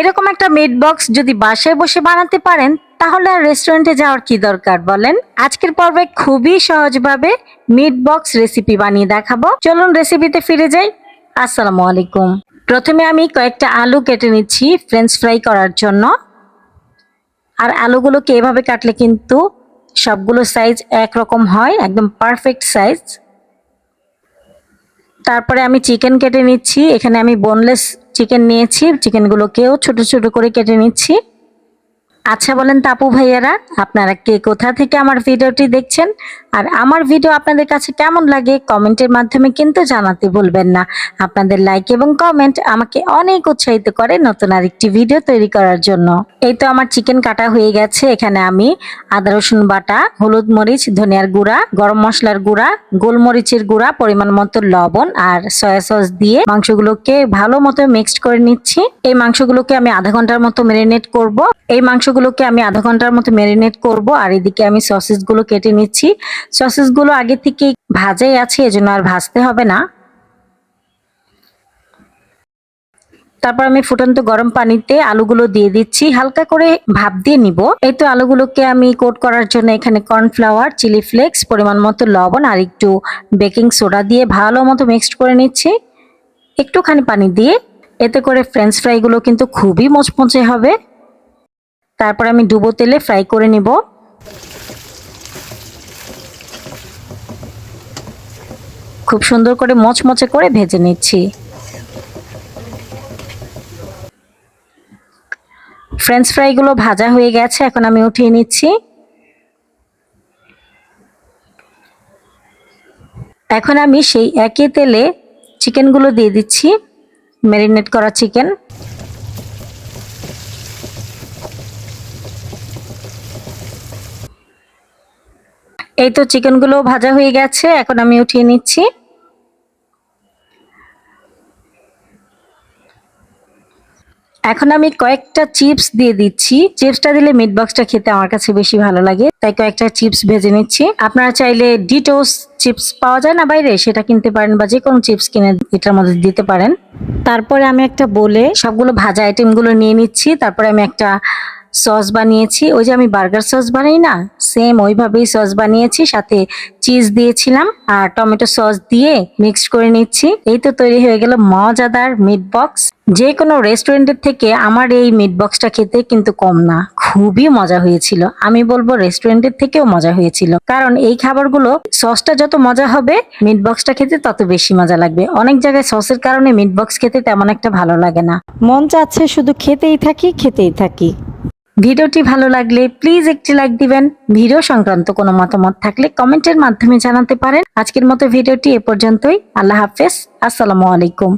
এইরকম একটা meat box যদি বাসায় বসে বানাতে পারেন, তাহলে আর রেস্টুরেন্টে যাওয়ার কি দরকার বলেন? আজকের পর্বে খুবই সহজভাবে মিট বক্স রেসিপি বানিয়ে দেখাবো। চলুন রেসিপিতে ফিরে যাই। আসসালামু আলাইকুম। প্রথমে আমি কয়েকটা আলু কেটে নিচ্ছি ফ্রেঞ্চ ফ্রাই করার জন্য। আর আলুগুলোকে এভাবে কাটলে কিন্তু সবগুলো সাইজ একরকম হয়, একদম পারফেক্ট সাইজ তারপরে আমি চিকেন কেটে নিচ্ছি। এখানে আমি বোনলেস চিকেন নিয়েছি। চিকেনগুলোকেও ছোট ছোট করে কেটে নিচ্ছি। আচ্ছা বলেন তাপু ভাইয়ারা, আপনারা কে কোথা থেকে আমার ভিডিওটি দেখছেন? আর আমার ভিডিও আপনাদের কাছে কেমন লাগে কমেন্টের মাধ্যমে কিন্তু জানাতে ভুলবেন না। আপনাদের লাইক এবং কমেন্ট আমাকে অনেক উৎসাহিত করে নতুন আরেকটি ভিডিও তৈরি করার জন্য। এই তো আমার চিকেন কাটা হয়ে গেছে, এখানে আমি আদা, রসুন বাটা, হলুদ মরিচ, ধনিয়ার গুঁড়া, গরম মশলার গুঁড়া, গোলমরিচের গুঁড়া, পরিমাণ মতো লবণ আর সয়া সস দিয়ে মাংসগুলোকে ভালো মতো মিক্সড করে নিচ্ছি। এই মাংসগুলোকে আমি আধা ঘণ্টার মতো ম্যারিনেট করব। এই মাংসগুলোকে আমি আধা ঘণ্টার মতো ম্যারিনেট করব, আর এদিকে আমি সসেসগুলো কেটে নিচ্ছি। সসেসগুলো আগে থেকে ভাজাই আছে, এজন্য আর ভাজতে হবে না। তারপর আমি ফুটন্ত গরম পানিতে আলুগুলো দিয়ে দিচ্ছি, হালকা করে ভাপ দিয়ে নিব। এই তো আলুগুলোকে আমি কোট করার জন্য এখানে কর্নফ্লাওয়ার চিলি ফ্লেক্স পরিমাণ মতো লবণ, আর একটু বেকিং সোডা দিয়ে ভালো মতো মিক্সড করে নিচ্ছি। একটুখানি পানি দিয়ে, এতে করে ফ্রেঞ্চ ফ্রাইগুলো কিন্তু খুবই মচমচে হবে। তারপর আমি ডুবো তেলে ফ্রাই করে নিব। খুব সুন্দর করে মচমচে করে ভেজে নিচ্ছি। ফ্রেঞ্চ ফ্রাইগুলো ভাজা হয়ে গেছে, এখন আমি উঠিয়ে নিচ্ছি। এখন আমি সেই একই তেলে চিকেনগুলো দিয়ে দিচ্ছি ম্যারিনেট করা চিকেন এই তো চিকেনগুলো ভাজা হয়ে গেছে, এখন আমি উঠিয়ে নিচ্ছি। এখন আমি কয়েকটা চিপস দিয়ে দিচ্ছি। চিপসটা দিলে মিট বক্সটা খেতে আমার কাছে বেশি ভালো লাগে, তাই কয়েকটা চিপস ভেজে নিচ্ছি। আপনারা চাইলে ডিটোস চিপস পাওয়া যায় না বাইরে, সেটা কিনতে পারেন বা যে কোনো চিপস কিনে এটার মধ্যে দিতে পারেন। তারপরে আমি একটা বলে সবগুলো ভাজা আইটেমগুলো নিয়ে নিচ্ছি, তারপরে আমি একটা সস বানিয়েছি। ওই যে আমি বার্গার সস বানাই না সেম ওইভাবেই সস বানিয়েছি, সাথে চিজ দিয়েছিলাম আর টমেটো সস দিয়ে মিক্সড করে নিচ্ছি। এই তো তৈরি হয়ে গেল মজাদার মিট বক্স যে কোনো রেস্টুরেন্টের থেকে আমার এই মিট বক্সটা খেতে কিন্তু কম না, খুবই মজা হয়েছিল। আমি বলব রেস্টুরেন্টের থেকেও মজা হয়েছিল। কারণ এই খাবারগুলো, সসটা যত মজা হবে মিট বক্সটা খেতে তত বেশি মজা লাগবে। অনেক জায়গায় সসের কারণে মিট বক্স খেতে তেমন একটা ভালো লাগে না। মন চাচ্ছে শুধু খেতেই থাকি খেতেই থাকি। ভিডিওটি ভালো লাগলে প্লিজ একটি লাইক দিবেন। ভিডিও সংক্রান্ত কোনো মতামত থাকলে কমেন্টের মাধ্যমে জানাতে পারেন। আজকের মতো ভিডিওটি এ পর্যন্তই। আল্লাহ হাফেজ। আসসালামু আলাইকুম।